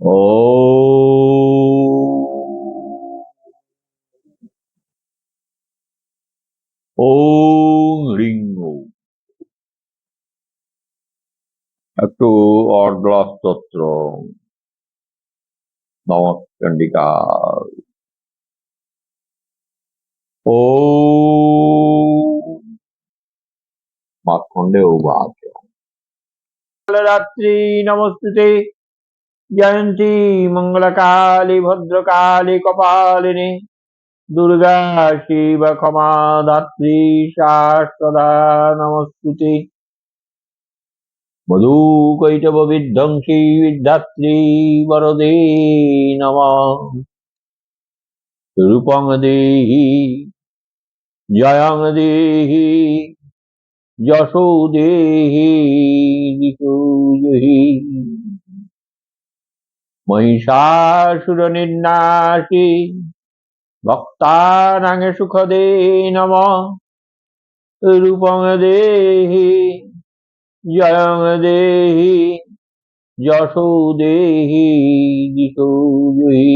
ও ring ওম। একটু অর্ধস্তোত্র নমস্চণ্ডিকা ও মাখণ্ডে উবাচ রাত্রি নমস্তুতে। জয়ন্তী মঙ্গলকালী ভদ্রকালী কপালিনী দুর্গা শিব ক্ষমা দাত্রী শাশ্বদা নমস্তুতে মধু কৈটব বিধ্বংসী বিদ্ধাত্রী বরদে নম রূপং দেহি জয়ং দেহি যশো দেহি মহিষাসুর নির্নাশী ভক্তানাং সুখদে নম। রূপং দেহি, জয়ং দেহি, যশো দেহি জহি।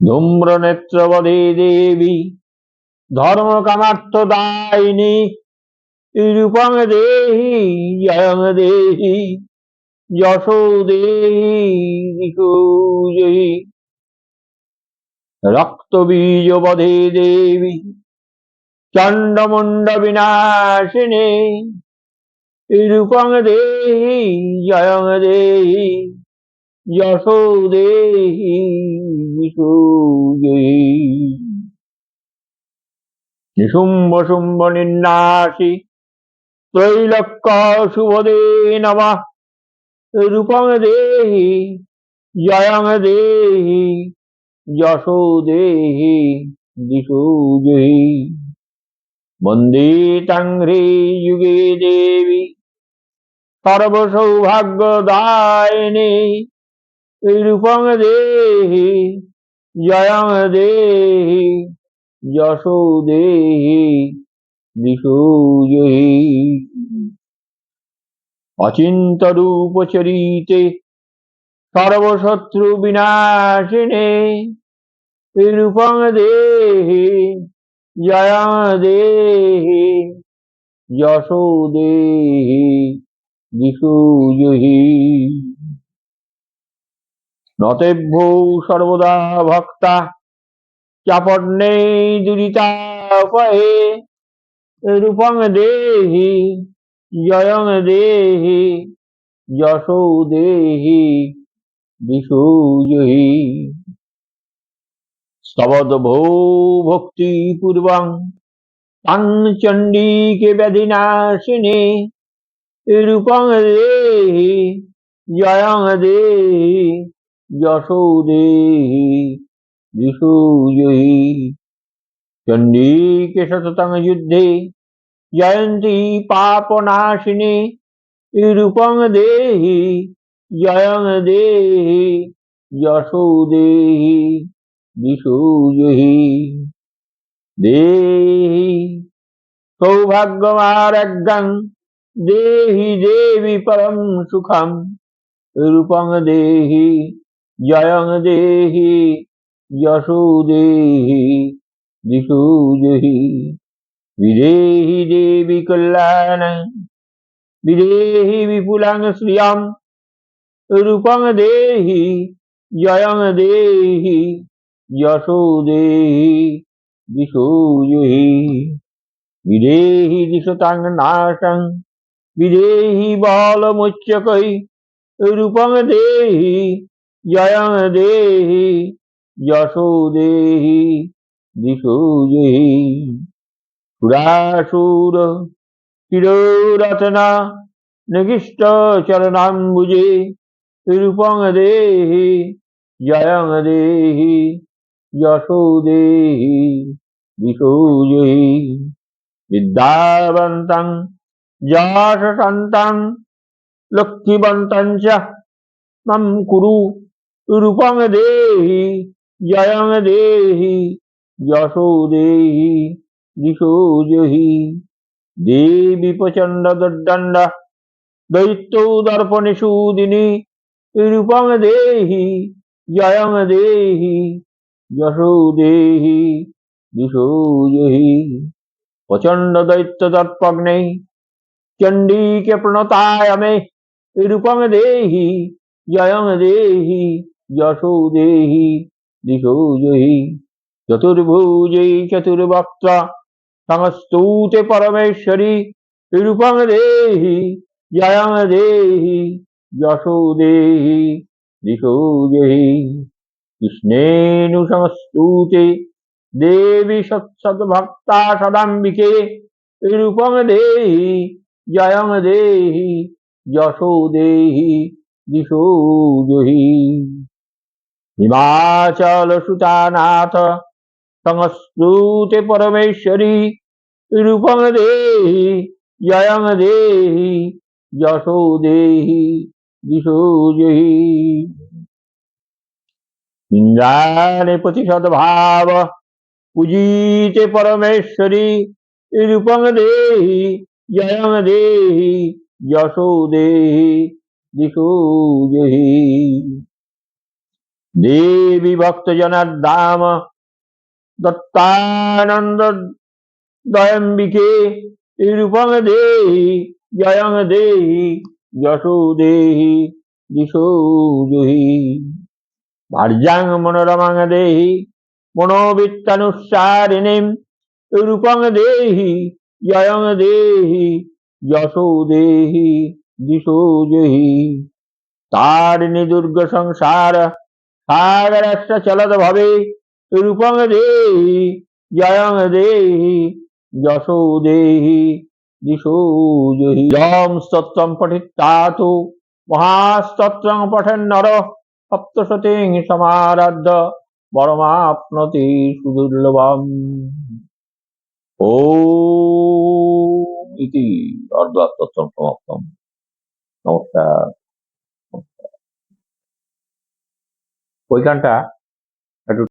ধূম্র নেত্রবধে দেবী ধর্ম কামার্থ দায়িনী। রূপং দেহি, জয়ং দেহি যশো দেহি দিশো জহি রক্তবীজ বধে দেবী চণ্ডমুণ্ড বিনাশিনী রূপং দেহি, জয়ং দেহি যশো দেহি নিশুম্ভ শুম্ভ নিন্নাসি ত্রৈলক্য শুভদে নম। রূপং দেহি, জয়ং দেহি, যশো দেহি, দিশো জয়ী বন্দে তাংঘ্রে যুগে দেবী, সর্বসৌভাগ্যদায়িনী, রূপং দেহি, জয়ং দেহি, যশো দেহি, দিশো অচিন্ত রূপ চরিতে সর্বশত্রু বিনাশিনে রূপং দেহি জয়ং দেহি যশো দেহি দিশো জহি নতেভ্যো সর্বদা ভক্তা চাপন্নে দুরিতাপহে রূপং দেহি জয়ং দেহি, যশো দেহি দিশো জহি। স্তবদ্ভো ভক্তি পূর্বং তাং চণ্ডীকে ব্যাধিনাশিনী রূপং দেহি জয়ং দেহি, যশো দেহি দিশো জয়ী চণ্ডীকে সততং যুদ্ধে জয়ন্তী পাপনাশিনী রূপং দেহি, জয়ং দেহি, যশো দেহি দিশো জহি। দেহি সৌভাগ্যমারজ্ঞং দেহি দেবী পরম সুখম রূপং দেহি, জয়ং দেহি, যশো দেহি দিশো বিদেহি দেবী কল্যাণ বিদেহি বিপুলাং শ্রিয়ং রূপং দেহি জয়ং দেহি যশো দেহি দিশো জহি বিদেহি দিশতাং নাশং বিদেহি বলমুচ্যকৈ রূপং দেহি জয়ং দেহি যশো দেহি দিশো জহি সুরাসুর শিরোরথনা নিগিষ্ট চরণাম্বুজে রূপং দেহি, জয়ং দেহি, যশো দেহি দিশো জহি বিদ্যাবন্তং যশসন্তাং লক্ষ্মীবন্তং চ মম কুরু। রূপং দেহি, জয়ং দেহি, যশো দেহি। দিশো জহি দেবী প্রচণ্ড দুর্দণ্ড দৈত্য দর্পণে সুদিনী রূপং দেহি জয়ং দেহি যশো দেহি দিশো জহি প্রচণ্ড দৈত্য দর্পগ্নে চণ্ডীকে প্রণতায় মে রূপং দেহি জয়ং দেহি যশো দেহি দিশো জহি চতুর্ভুজে চতুর্বক্ত্র সংস্তুতে পরমেশ্বরী রূপং দেহি জয়ং দেহি যশো দেহি দিশো জহি কৃষ্ণেনু সংস্তুতে দেবী সৎসদ্ভক্তা সদাম্বিকে রূপং দেহি জয়ং দেহি যশো দেহি দিশো জহি হিমাচল সুতানাথ সংস্তুতে পরমেশ্বরী রূপং দেহি জয়ং দেহি যশো দেহি দিশো জহি ইন্দ্রাণে প্রতিশত ভাব পূজিতে পরমেশ্বরী রূপং দেহি জয়ং দেহি যশো দেহি দিশো জহি দেবী ভক্তজনার দাম দত্তানন্দ দয়ম্বিকে রূপং দেহি জয়ং দেহি যশো দেহি দিশো জহি। ভার্যাং মনোরমাং দেহি মনোবিত্তানুসারিণীম রূপং দেহি জয়ং দেহি যশো দেহি দিশো জহি। তারিণী দুর্গ সংসার সাগরস্য চলদ ভবে রূপং দেহি, জয়ং দেহি, যশো দেহি, দিশো যম স্তোত্রম পঠিতাতু মহাস্তোত্রং পঠন নর, সপ্তশতিং সমারাধ্য পরমাপ্নতি সুদুর্লভম। ও ইতি অর্ধস্তোত্রম সমাপ্তম। নমস্কার। ওই গানটা